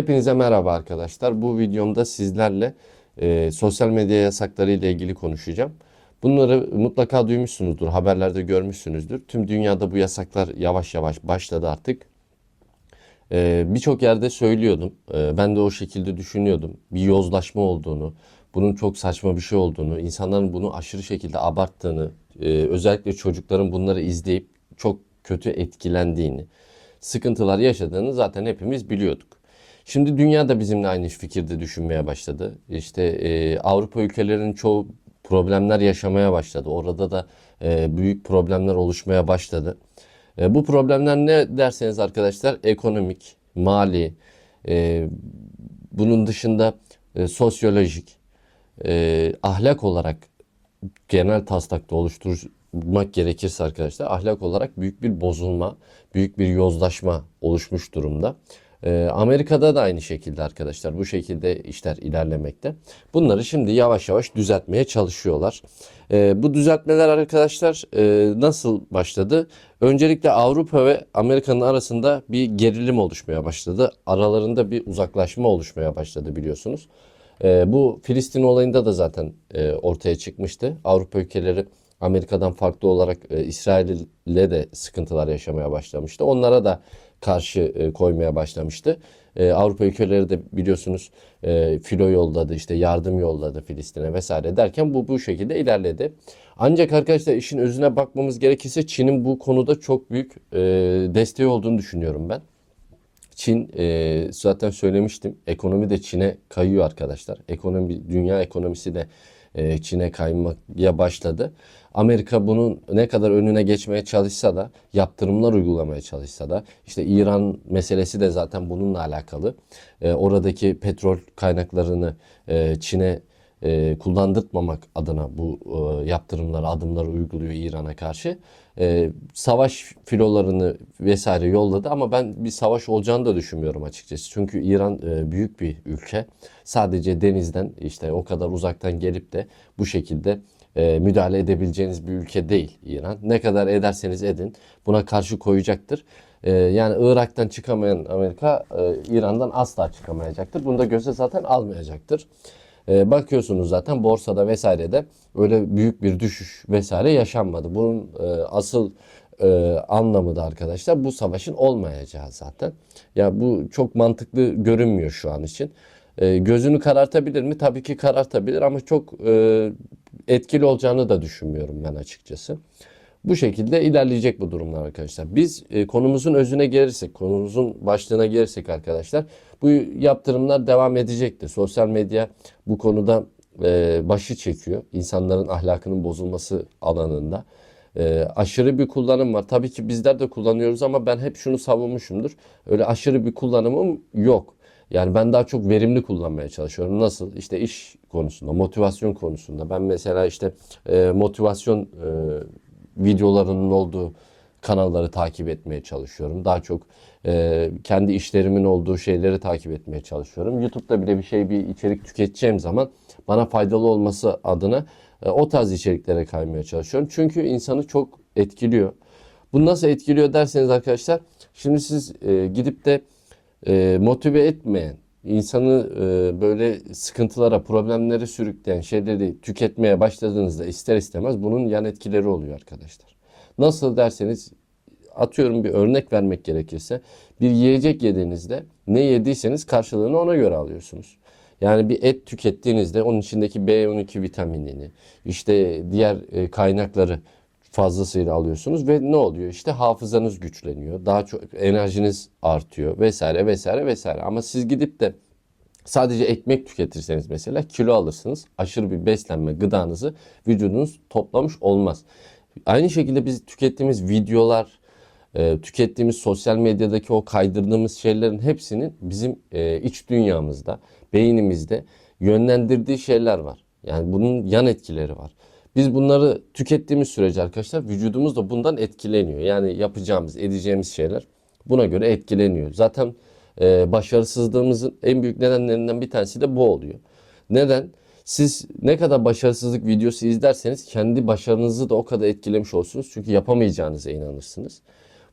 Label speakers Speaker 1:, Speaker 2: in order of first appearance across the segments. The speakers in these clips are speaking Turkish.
Speaker 1: Hepinize merhaba arkadaşlar. Bu videomda sizlerle e, sosyal medya yasakları ile ilgili konuşacağım. Bunları mutlaka duymuşsunuzdur, haberlerde görmüşsünüzdür. Tüm dünyada bu yasaklar yavaş yavaş başladı artık. E, Birçok yerde söylüyordum. E, ben de o şekilde düşünüyordum. Bir yozlaşma olduğunu, bunun çok saçma bir şey olduğunu, insanların bunu aşırı şekilde abarttığını, e, özellikle çocukların bunları izleyip çok kötü etkilendiğini, sıkıntılar yaşadığını zaten hepimiz biliyorduk. Şimdi dünya da bizimle aynı fikirde düşünmeye başladı. İşte e, Avrupa ülkelerinin çoğu problemler yaşamaya başladı. Orada da e, büyük problemler oluşmaya başladı. E, bu problemler ne derseniz arkadaşlar ekonomik, mali, e, bunun dışında e, sosyolojik, e, ahlak olarak genel taslakta oluşturmak gerekirse arkadaşlar ahlak olarak büyük bir bozulma, büyük bir yozlaşma oluşmuş durumda. Ee, Amerika'da da aynı şekilde arkadaşlar bu şekilde işler ilerlemekte. Bunları şimdi yavaş yavaş düzeltmeye çalışıyorlar. Ee, bu düzeltmeler arkadaşlar e, nasıl başladı? Öncelikle Avrupa ve Amerika'nın arasında bir gerilim oluşmaya başladı. Aralarında bir uzaklaşma oluşmaya başladı biliyorsunuz. Ee, bu Filistin olayında da zaten e, ortaya çıkmıştı. Avrupa ülkeleri Amerika'dan farklı olarak e, İsrail'le de sıkıntılar yaşamaya başlamıştı. Onlara da karşı e, koymaya başlamıştı. E, Avrupa ülkeleri de biliyorsunuz e, filo yolladı, işte yardım yolladı Filistin'e vesaire derken bu bu şekilde ilerledi. Ancak arkadaşlar işin özüne bakmamız gerekirse Çin'in bu konuda çok büyük e, desteği olduğunu düşünüyorum ben. Çin e, zaten söylemiştim ekonomi de Çin'e kayıyor arkadaşlar. Ekonomi dünya ekonomisi de e, Çin'e kaymaya başladı. Amerika bunun ne kadar önüne geçmeye çalışsa da yaptırımlar uygulamaya çalışsa da işte İran meselesi de zaten bununla alakalı. E, oradaki petrol kaynaklarını e, Çin'e e, kullandırtmamak adına bu e, yaptırımları, adımları uyguluyor İran'a karşı. E, savaş filolarını vesaire yolladı ama ben bir savaş olacağını da düşünmüyorum açıkçası. Çünkü İran e, büyük bir ülke. Sadece denizden işte o kadar uzaktan gelip de bu şekilde e, müdahale edebileceğiniz bir ülke değil İran. Ne kadar ederseniz edin buna karşı koyacaktır. E, yani Irak'tan çıkamayan Amerika e, İran'dan asla çıkamayacaktır. Bunu da göze zaten almayacaktır. E, bakıyorsunuz zaten borsada vesairede öyle büyük bir düşüş vesaire yaşanmadı. Bunun e, asıl e, anlamı da arkadaşlar bu savaşın olmayacağı zaten. Ya bu çok mantıklı görünmüyor şu an için. E, gözünü karartabilir mi? Tabii ki karartabilir ama çok etkili olacağını da düşünmüyorum ben açıkçası. Bu şekilde ilerleyecek bu durumlar arkadaşlar. Biz e, konumuzun özüne gelirsek, konumuzun başlığına gelirsek arkadaşlar bu yaptırımlar devam edecektir. Sosyal medya bu konuda e, başı çekiyor. İnsanların ahlakının bozulması alanında. E, aşırı bir kullanım var. Tabii ki bizler de kullanıyoruz ama ben hep şunu savunmuşumdur. Öyle aşırı bir kullanımım yok. Yani ben daha çok verimli kullanmaya çalışıyorum. Nasıl? İşte iş konusunda, motivasyon konusunda. Ben mesela işte e, motivasyon e, videolarının olduğu kanalları takip etmeye çalışıyorum. Daha çok e, kendi işlerimin olduğu şeyleri takip etmeye çalışıyorum. YouTube'da bile bir şey bir içerik tüketeceğim zaman bana faydalı olması adına e, o tarz içeriklere kaymaya çalışıyorum. Çünkü insanı çok etkiliyor. Bu nasıl etkiliyor derseniz arkadaşlar şimdi siz e, gidip de e, motive etmeyen, insanı e, böyle sıkıntılara, problemlere sürükleyen şeyleri tüketmeye başladığınızda ister istemez bunun yan etkileri oluyor arkadaşlar. Nasıl derseniz atıyorum bir örnek vermek gerekirse bir yiyecek yediğinizde ne yediyseniz karşılığını ona göre alıyorsunuz. Yani bir et tükettiğinizde onun içindeki B12 vitaminini, işte diğer e, kaynakları fazlasıyla alıyorsunuz ve ne oluyor? İşte hafızanız güçleniyor, daha çok enerjiniz artıyor vesaire vesaire vesaire. Ama siz gidip de sadece ekmek tüketirseniz mesela kilo alırsınız. Aşırı bir beslenme gıdanızı vücudunuz toplamış olmaz. Aynı şekilde biz tükettiğimiz videolar, e, tükettiğimiz sosyal medyadaki o kaydırdığımız şeylerin hepsinin bizim e, iç dünyamızda, beynimizde yönlendirdiği şeyler var. Yani bunun yan etkileri var. Biz bunları tükettiğimiz sürece arkadaşlar vücudumuz da bundan etkileniyor. Yani yapacağımız, edeceğimiz şeyler buna göre etkileniyor. Zaten e, başarısızlığımızın en büyük nedenlerinden bir tanesi de bu oluyor. Neden? Siz ne kadar başarısızlık videosu izlerseniz kendi başarınızı da o kadar etkilemiş olursunuz. Çünkü yapamayacağınıza inanırsınız.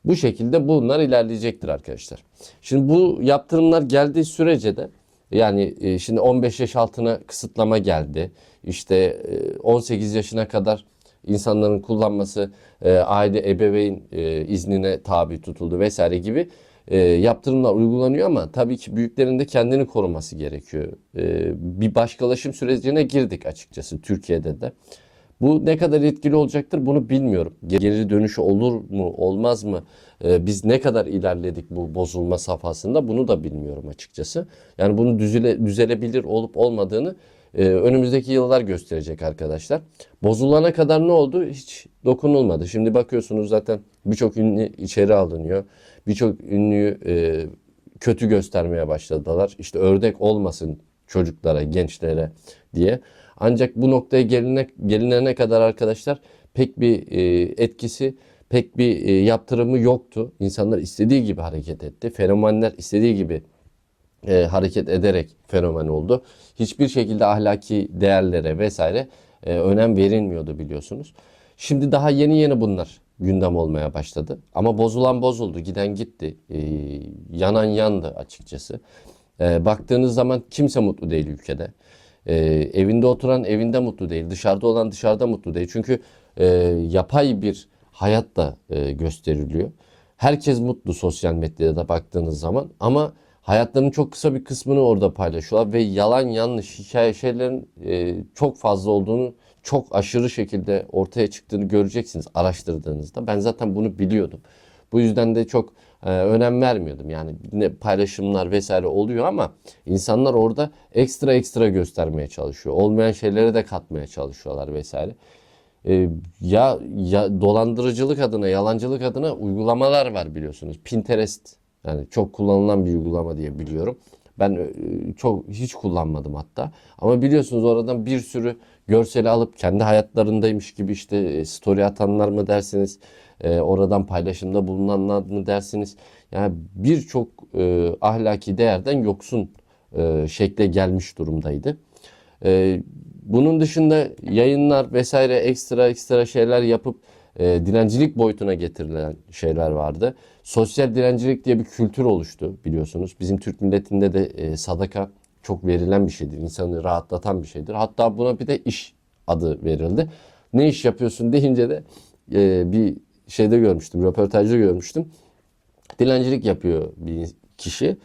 Speaker 1: Bu şekilde bunlar ilerleyecektir arkadaşlar. Şimdi bu yaptırımlar geldiği sürece de yani e, şimdi 15 yaş altına kısıtlama geldi. İşte e, 18 yaşına kadar insanların kullanması e, aile ebeveyn e, iznine tabi tutuldu vesaire gibi e, yaptırımlar uygulanıyor ama tabii ki büyüklerin de kendini koruması gerekiyor. E, bir başkalaşım sürecine girdik açıkçası Türkiye'de de. Bu ne kadar etkili olacaktır bunu bilmiyorum. Geri dönüşü olur mu olmaz mı? Ee, biz ne kadar ilerledik bu bozulma safhasında bunu da bilmiyorum açıkçası. Yani bunu düzele, düzelebilir olup olmadığını e, önümüzdeki yıllar gösterecek arkadaşlar. Bozulana kadar ne oldu? Hiç dokunulmadı. Şimdi bakıyorsunuz zaten birçok ünlü içeri alınıyor. Birçok ünlüyü e, kötü göstermeye başladılar. İşte ördek olmasın çocuklara, gençlere diye. Ancak bu noktaya geline, gelinene kadar arkadaşlar pek bir e, etkisi, pek bir e, yaptırımı yoktu. İnsanlar istediği gibi hareket etti. Fenomenler istediği gibi e, hareket ederek fenomen oldu. Hiçbir şekilde ahlaki değerlere vesaire e, önem verilmiyordu biliyorsunuz. Şimdi daha yeni yeni bunlar gündem olmaya başladı. Ama bozulan bozuldu, giden gitti, e, yanan yandı açıkçası. E, baktığınız zaman kimse mutlu değil ülkede. E, evinde oturan evinde mutlu değil, dışarıda olan dışarıda mutlu değil. Çünkü e, yapay bir hayat da e, gösteriliyor. Herkes mutlu sosyal medyada baktığınız zaman ama hayatlarının çok kısa bir kısmını orada paylaşıyorlar ve yalan yanlış hikaye şeylerin e, çok fazla olduğunu çok aşırı şekilde ortaya çıktığını göreceksiniz araştırdığınızda. Ben zaten bunu biliyordum. Bu yüzden de çok e, önem vermiyordum. Yani ne paylaşımlar vesaire oluyor ama insanlar orada ekstra ekstra göstermeye çalışıyor. Olmayan şeyleri de katmaya çalışıyorlar vesaire. E, ya, ya dolandırıcılık adına, yalancılık adına uygulamalar var biliyorsunuz. Pinterest yani çok kullanılan bir uygulama diye biliyorum. Ben e, çok hiç kullanmadım hatta. Ama biliyorsunuz oradan bir sürü görseli alıp kendi hayatlarındaymış gibi işte e, story atanlar mı dersiniz, e, oradan paylaşımda bulunanlar mı dersiniz. Yani birçok e, ahlaki değerden yoksun e, şekle gelmiş durumdaydı. E, bunun dışında yayınlar vesaire ekstra ekstra şeyler yapıp e, dilencilik boyutuna getirilen şeyler vardı. Sosyal dilencilik diye bir kültür oluştu biliyorsunuz. Bizim Türk milletinde de e, sadaka çok verilen bir şeydir. İnsanı rahatlatan bir şeydir. Hatta buna bir de iş adı verildi. Ne iş yapıyorsun deyince de e, bir şeyde görmüştüm, röportajda görmüştüm. Dilencilik yapıyor bir kişi.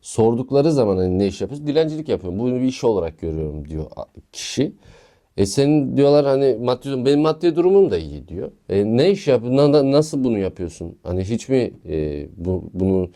Speaker 1: Sordukları zaman hani ne iş yapıyorsun? Dilencilik yapıyorum. Bunu bir iş olarak görüyorum diyor kişi. E senin diyorlar hani maddi benim maddi durumum da iyi diyor. E ne iş yapıyorsun? Nasıl bunu yapıyorsun? Hani hiç mi e, bu, bunu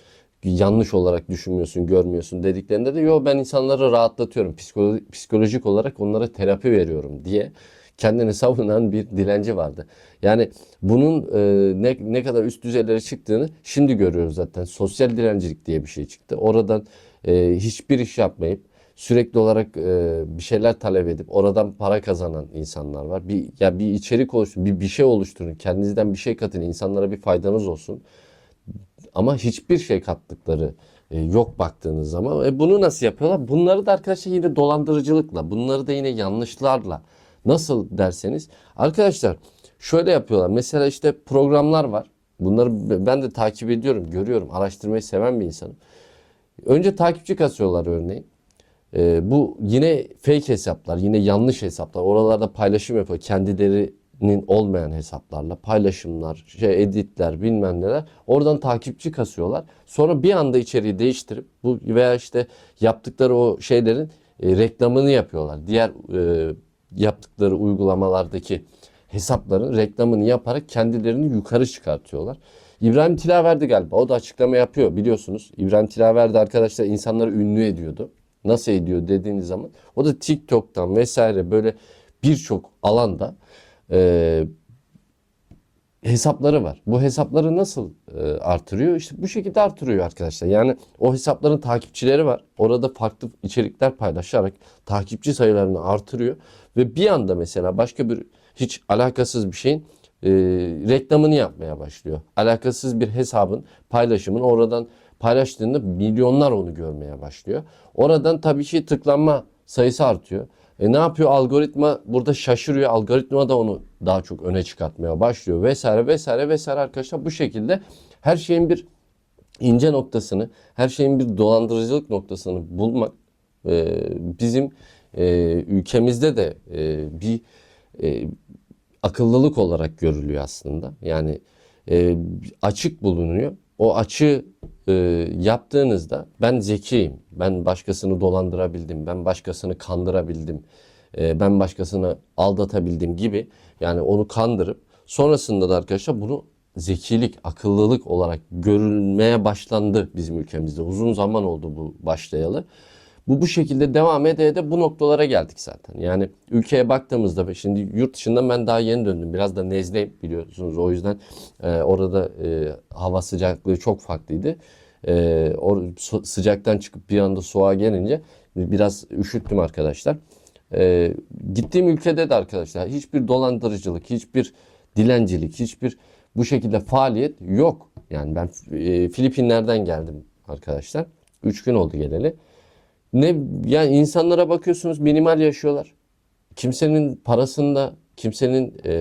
Speaker 1: yanlış olarak düşünmüyorsun, görmüyorsun dediklerinde de yo ben insanları rahatlatıyorum. Psikolo psikolojik olarak onlara terapi veriyorum diye kendini savunan bir dilenci vardı. Yani bunun e, ne, ne kadar üst düzeylere çıktığını şimdi görüyoruz zaten. Sosyal dilencilik diye bir şey çıktı. Oradan e, hiçbir iş yapmayıp sürekli olarak e, bir şeyler talep edip oradan para kazanan insanlar var. Bir ya bir içerik oluşturun, bir bir şey oluşturun, kendinizden bir şey katın, insanlara bir faydanız olsun. Ama hiçbir şey kattıkları e, yok baktığınız zaman. E, bunu nasıl yapıyorlar? Bunları da arkadaşlar yine dolandırıcılıkla, bunları da yine yanlışlarla. Nasıl derseniz arkadaşlar şöyle yapıyorlar. Mesela işte programlar var. Bunları ben de takip ediyorum, görüyorum. Araştırmayı seven bir insanım. Önce takipçi kasıyorlar örneğin. E, bu yine fake hesaplar, yine yanlış hesaplar. Oralarda paylaşım yapıyor. Kendilerinin olmayan hesaplarla paylaşımlar, şey editler, bilmem neler. Oradan takipçi kasıyorlar. Sonra bir anda içeriği değiştirip bu veya işte yaptıkları o şeylerin e, reklamını yapıyorlar. Diğer e, yaptıkları uygulamalardaki hesapların reklamını yaparak kendilerini yukarı çıkartıyorlar. İbrahim Tilaverdi galiba o da açıklama yapıyor biliyorsunuz. İbrahim Tilaverdi arkadaşlar insanları ünlü ediyordu. Nasıl ediyor dediğiniz zaman o da TikTok'tan vesaire böyle birçok alanda e, hesapları var. Bu hesapları nasıl e, artırıyor? İşte bu şekilde artırıyor arkadaşlar. Yani o hesapların takipçileri var. Orada farklı içerikler paylaşarak takipçi sayılarını artırıyor. Ve bir anda mesela başka bir hiç alakasız bir şeyin e, reklamını yapmaya başlıyor. Alakasız bir hesabın paylaşımın oradan paylaştığında milyonlar onu görmeye başlıyor. Oradan tabii ki tıklanma sayısı artıyor. E ne yapıyor algoritma? Burada şaşırıyor. Algoritma da onu daha çok öne çıkartmaya başlıyor vesaire vesaire vesaire arkadaşlar. Bu şekilde her şeyin bir ince noktasını, her şeyin bir dolandırıcılık noktasını bulmak e, bizim e, ülkemizde de e, bir e, akıllılık olarak görülüyor aslında. Yani e, açık bulunuyor. O açığı e, yaptığınızda ben zekiyim, ben başkasını dolandırabildim, ben başkasını kandırabildim, e, ben başkasını aldatabildim gibi yani onu kandırıp sonrasında da arkadaşlar bunu zekilik, akıllılık olarak görülmeye başlandı bizim ülkemizde. Uzun zaman oldu bu başlayalı. Bu bu şekilde devam ede ede bu noktalara geldik zaten. Yani ülkeye baktığımızda şimdi yurt dışından ben daha yeni döndüm. Biraz da nezleyim biliyorsunuz. O yüzden e, orada e, hava sıcaklığı çok farklıydı. E, su- sıcaktan çıkıp bir anda soğuğa gelince biraz üşüttüm arkadaşlar. E, gittiğim ülkede de arkadaşlar hiçbir dolandırıcılık, hiçbir dilencilik, hiçbir bu şekilde faaliyet yok. Yani ben e, Filipinler'den geldim arkadaşlar. 3 gün oldu geleli. Ne yani insanlara bakıyorsunuz minimal yaşıyorlar. Kimsenin parasında, kimsenin e,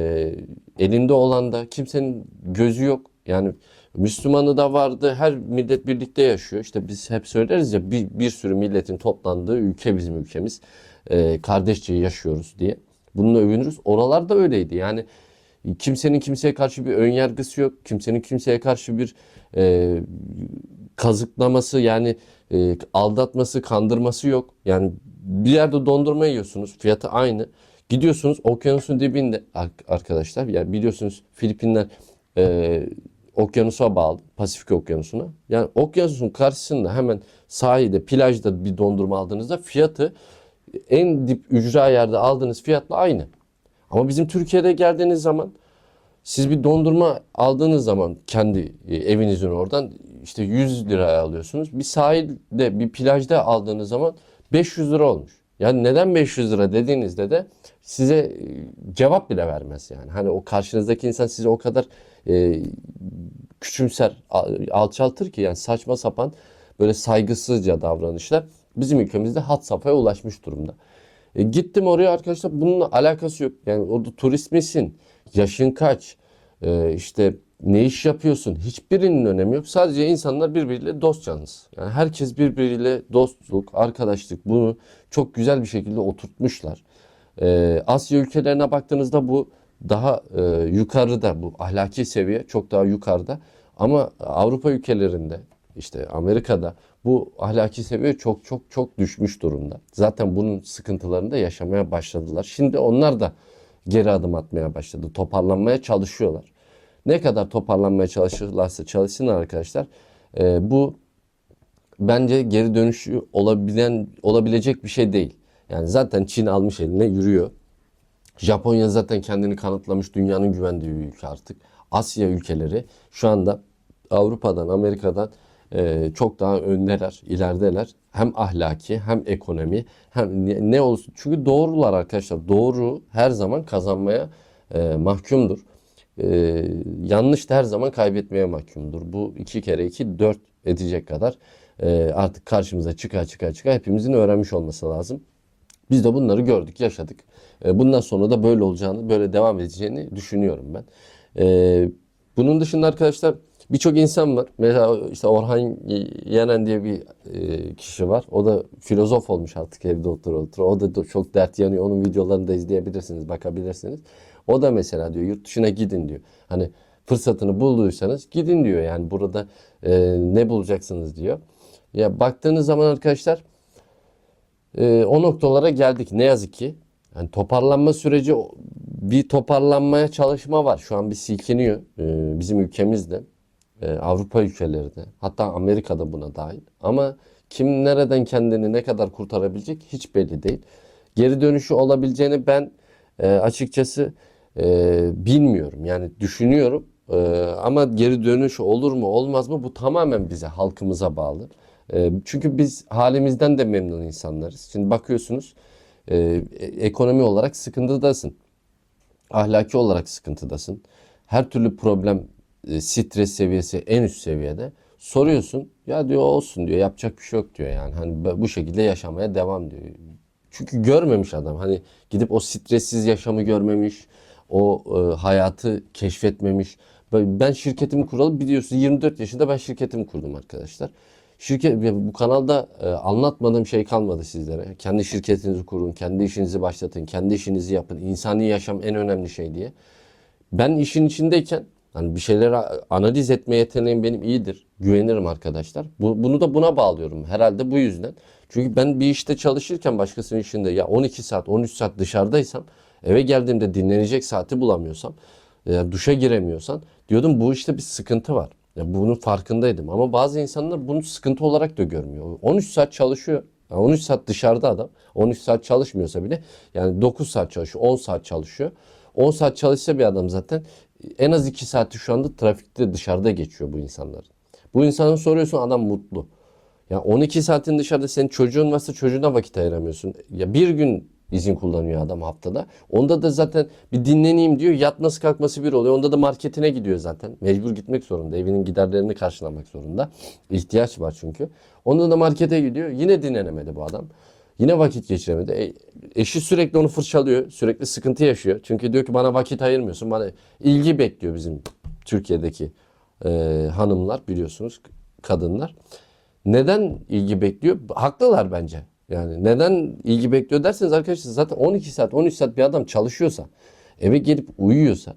Speaker 1: elinde olan da, kimsenin gözü yok. Yani Müslümanı da vardı. Her millet birlikte yaşıyor. İşte biz hep söyleriz ya bir, bir sürü milletin toplandığı ülke bizim ülkemiz. E, kardeşçe yaşıyoruz diye. Bununla övünürüz. Oralarda öyleydi. Yani kimsenin kimseye karşı bir ön yargısı yok. Kimsenin kimseye karşı bir e, kazıklaması yani e, aldatması, kandırması yok. Yani bir yerde dondurma yiyorsunuz. Fiyatı aynı. Gidiyorsunuz okyanusun dibinde ar- arkadaşlar. Yani biliyorsunuz Filipinler e, okyanusa bağlı. Pasifik okyanusuna. Yani okyanusun karşısında hemen sahilde, plajda bir dondurma aldığınızda fiyatı en dip ücra yerde aldığınız fiyatla aynı. Ama bizim Türkiye'de geldiğiniz zaman siz bir dondurma aldığınız zaman kendi e, evinizin oradan işte 100 liraya alıyorsunuz. Bir sahilde, bir plajda aldığınız zaman 500 lira olmuş. Yani neden 500 lira dediğinizde de size e, cevap bile vermez yani. Hani o karşınızdaki insan size o kadar e, küçümser, al- alçaltır ki yani saçma sapan böyle saygısızca davranışlar bizim ülkemizde had safhaya ulaşmış durumda. E, gittim oraya arkadaşlar bununla alakası yok. Yani orada turist misin? Yaşın kaç? E, işte ne iş yapıyorsun? Hiçbirinin önemi yok. Sadece insanlar birbiriyle dost canlısı. Yani herkes birbiriyle dostluk, arkadaşlık bunu çok güzel bir şekilde oturtmuşlar. E, Asya ülkelerine baktığınızda bu daha e, yukarıda bu ahlaki seviye çok daha yukarıda. Ama Avrupa ülkelerinde işte Amerika'da bu ahlaki seviye çok çok çok düşmüş durumda. Zaten bunun sıkıntılarını da yaşamaya başladılar. Şimdi onlar da geri adım atmaya başladı. Toparlanmaya çalışıyorlar. Ne kadar toparlanmaya çalışırlarsa çalışsınlar arkadaşlar. e, bu bence geri dönüşü olabilen olabilecek bir şey değil. Yani zaten Çin almış eline yürüyor. Japonya zaten kendini kanıtlamış dünyanın güvendiği bir ülke artık. Asya ülkeleri şu anda Avrupa'dan, Amerika'dan e, çok daha öndeler, ilerideler. Hem ahlaki hem ekonomi hem ne, ne olsun. Çünkü doğrular arkadaşlar. Doğru her zaman kazanmaya e, mahkumdur. E, yanlış da her zaman kaybetmeye mahkumdur. Bu iki kere iki dört edecek kadar e, artık karşımıza çıka çıka çıka hepimizin öğrenmiş olması lazım. Biz de bunları gördük, yaşadık. E, Bundan sonra da böyle olacağını, böyle devam edeceğini düşünüyorum ben. E, Bunun dışında arkadaşlar birçok insan var. Mesela işte Orhan Yenen diye bir e, kişi var. O da filozof olmuş artık evde otur otur. O da çok dert yanıyor. Onun videolarını da izleyebilirsiniz, bakabilirsiniz. O da mesela diyor yurt dışına gidin diyor. Hani fırsatını bulduysanız gidin diyor. Yani burada e, ne bulacaksınız diyor. Ya baktığınız zaman arkadaşlar e, o noktalara geldik ne yazık ki. Yani toparlanma süreci bir toparlanmaya çalışma var. Şu an bir silkiniyor e, bizim ülkemizde, e, Avrupa ülkeleri de, hatta Amerika'da buna dahil. Ama kim nereden kendini ne kadar kurtarabilecek hiç belli değil. Geri dönüşü olabileceğini ben e, açıkçası e, bilmiyorum. Yani düşünüyorum. E, ama geri dönüş olur mu olmaz mı bu tamamen bize halkımıza bağlı. E, çünkü biz halimizden de memnun insanlarız. Şimdi bakıyorsunuz e, e- ekonomi olarak sıkıntıdasın. Ahlaki olarak sıkıntıdasın. Her türlü problem, e, stres seviyesi en üst seviyede. Soruyorsun ya diyor olsun diyor yapacak bir şey yok diyor yani. Hani bu şekilde yaşamaya devam diyor. Çünkü görmemiş adam. Hani gidip o stressiz yaşamı görmemiş, o e, hayatı keşfetmemiş. Ben şirketimi kuralı biliyorsunuz 24 yaşında ben şirketimi kurdum arkadaşlar. Şirket bu kanalda e, anlatmadığım şey kalmadı sizlere. Kendi şirketinizi kurun, kendi işinizi başlatın, kendi işinizi yapın. İnsani yaşam en önemli şey diye. Ben işin içindeyken hani bir şeyleri analiz etme yeteneğim benim iyidir. Güvenirim arkadaşlar. Bu, bunu da buna bağlıyorum. Herhalde bu yüzden. Çünkü ben bir işte çalışırken başkasının işinde ya 12 saat 13 saat dışarıdaysam eve geldiğimde dinlenecek saati bulamıyorsam ya duşa giremiyorsan diyordum bu işte bir sıkıntı var. Ya bunun farkındaydım ama bazı insanlar bunu sıkıntı olarak da görmüyor. 13 saat çalışıyor. Yani 13 saat dışarıda adam. 13 saat çalışmıyorsa bile yani 9 saat çalışıyor, 10 saat çalışıyor. 10 saat çalışsa bir adam zaten en az 2 saati şu anda trafikte dışarıda geçiyor bu insanların. Bu insanın soruyorsun adam mutlu. Ya 12 saatin dışarıda senin çocuğun varsa çocuğuna vakit ayıramıyorsun. Ya bir gün izin kullanıyor adam haftada. Onda da zaten bir dinleneyim diyor. Yatması kalkması bir oluyor. Onda da marketine gidiyor zaten. Mecbur gitmek zorunda. Evinin giderlerini karşılamak zorunda. İhtiyaç var çünkü. Onda da markete gidiyor. Yine dinlenemedi bu adam. Yine vakit geçiremedi. E, eşi sürekli onu fırçalıyor. Sürekli sıkıntı yaşıyor. Çünkü diyor ki bana vakit ayırmıyorsun. Bana ilgi bekliyor bizim Türkiye'deki e, hanımlar biliyorsunuz kadınlar. Neden ilgi bekliyor? Haklılar bence. Yani neden ilgi bekliyor derseniz arkadaşlar zaten 12 saat 13 saat bir adam çalışıyorsa eve gelip uyuyorsa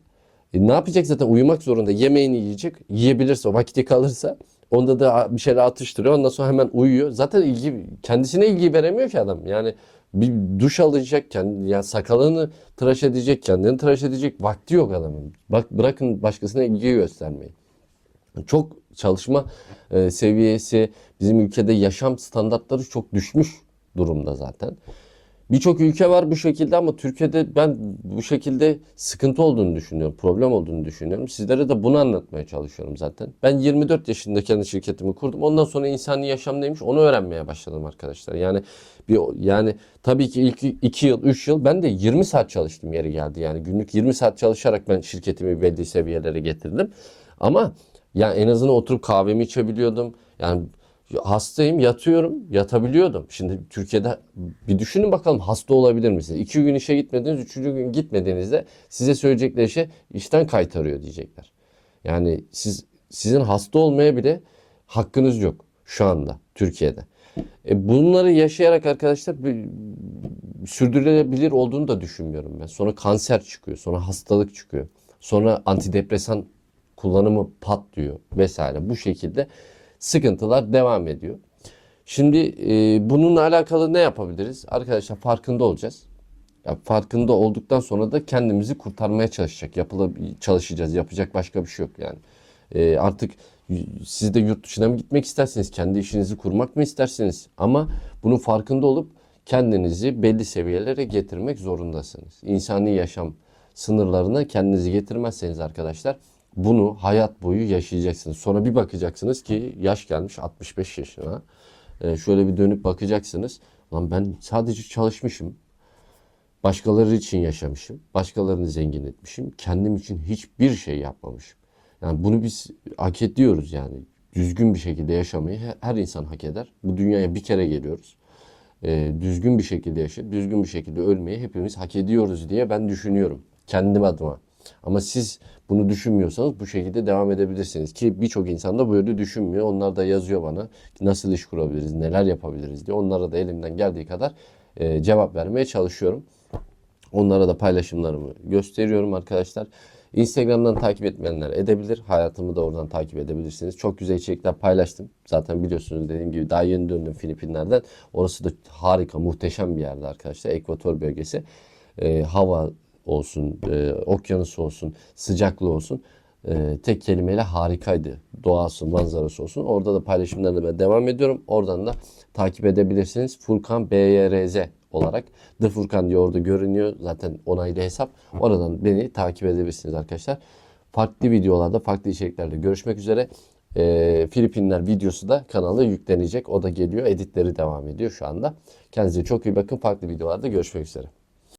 Speaker 1: e ne yapacak zaten uyumak zorunda yemeğini yiyecek yiyebilirse o vakiti kalırsa onda da bir şeyler atıştırıyor ondan sonra hemen uyuyor. Zaten ilgi kendisine ilgi veremiyor ki adam yani bir duş alacak kendi yani sakalını tıraş edecek kendini tıraş edecek vakti yok adamın. Bak bırakın başkasına ilgi göstermeyi. Çok çalışma e, seviyesi, bizim ülkede yaşam standartları çok düşmüş durumda zaten. Birçok ülke var bu şekilde ama Türkiye'de ben bu şekilde sıkıntı olduğunu düşünüyorum, problem olduğunu düşünüyorum. Sizlere de bunu anlatmaya çalışıyorum zaten. Ben 24 yaşında kendi şirketimi kurdum. Ondan sonra insani yaşam neymiş onu öğrenmeye başladım arkadaşlar. Yani bir yani tabii ki ilk 2 yıl, 3 yıl ben de 20 saat çalıştım yeri geldi. Yani günlük 20 saat çalışarak ben şirketimi belli seviyelere getirdim. Ama yani en azından oturup kahvemi içebiliyordum. Yani hastayım yatıyorum yatabiliyordum. Şimdi Türkiye'de bir düşünün bakalım hasta olabilir misiniz? İki gün işe gitmediniz, üçüncü gün gitmediğinizde size söyleyecekleri şey işten kaytarıyor diyecekler. Yani siz sizin hasta olmaya bile hakkınız yok şu anda Türkiye'de. E bunları yaşayarak arkadaşlar bir, sürdürülebilir olduğunu da düşünmüyorum ben. Sonra kanser çıkıyor, sonra hastalık çıkıyor. Sonra antidepresan kullanımı patlıyor vesaire. Bu şekilde sıkıntılar devam ediyor. Şimdi e, bununla alakalı ne yapabiliriz? Arkadaşlar farkında olacağız. Ya farkında olduktan sonra da kendimizi kurtarmaya çalışacak. Yapıla, çalışacağız. Yapacak başka bir şey yok yani. E, artık siz de yurt dışına mı gitmek istersiniz? Kendi işinizi kurmak mı istersiniz? Ama bunun farkında olup kendinizi belli seviyelere getirmek zorundasınız. İnsani yaşam sınırlarına kendinizi getirmezseniz arkadaşlar bunu hayat boyu yaşayacaksınız. Sonra bir bakacaksınız ki yaş gelmiş 65 yaşına. Ee, şöyle bir dönüp bakacaksınız. Lan ben sadece çalışmışım. Başkaları için yaşamışım. Başkalarını zengin etmişim. Kendim için hiçbir şey yapmamışım. Yani bunu biz hak ediyoruz yani. Düzgün bir şekilde yaşamayı her insan hak eder. Bu dünyaya bir kere geliyoruz. Ee, düzgün bir şekilde yaşayıp düzgün bir şekilde ölmeyi hepimiz hak ediyoruz diye ben düşünüyorum. Kendim adıma. Ama siz bunu düşünmüyorsanız bu şekilde devam edebilirsiniz. Ki birçok insan da böyle düşünmüyor. Onlar da yazıyor bana nasıl iş kurabiliriz, neler yapabiliriz diye. Onlara da elimden geldiği kadar e, cevap vermeye çalışıyorum. Onlara da paylaşımlarımı gösteriyorum arkadaşlar. Instagram'dan takip etmeyenler edebilir. Hayatımı da oradan takip edebilirsiniz. Çok güzel içerikler paylaştım. Zaten biliyorsunuz dediğim gibi daha yeni döndüm Filipinler'den. Orası da harika, muhteşem bir yerde arkadaşlar. Ekvator bölgesi. E, hava olsun, e, okyanus olsun, sıcaklığı olsun. E, tek kelimeyle harikaydı. Doğası, manzarası olsun. Orada da paylaşımlarına devam ediyorum. Oradan da takip edebilirsiniz. Furkan BYRZ olarak The Furkan diye orada görünüyor. Zaten onaylı hesap. Oradan beni takip edebilirsiniz arkadaşlar. Farklı videolarda, farklı içeriklerde görüşmek üzere. Ee, Filipinler videosu da kanala yüklenecek. O da geliyor. Editleri devam ediyor şu anda. Kendinize çok iyi bakın. Farklı videolarda görüşmek üzere.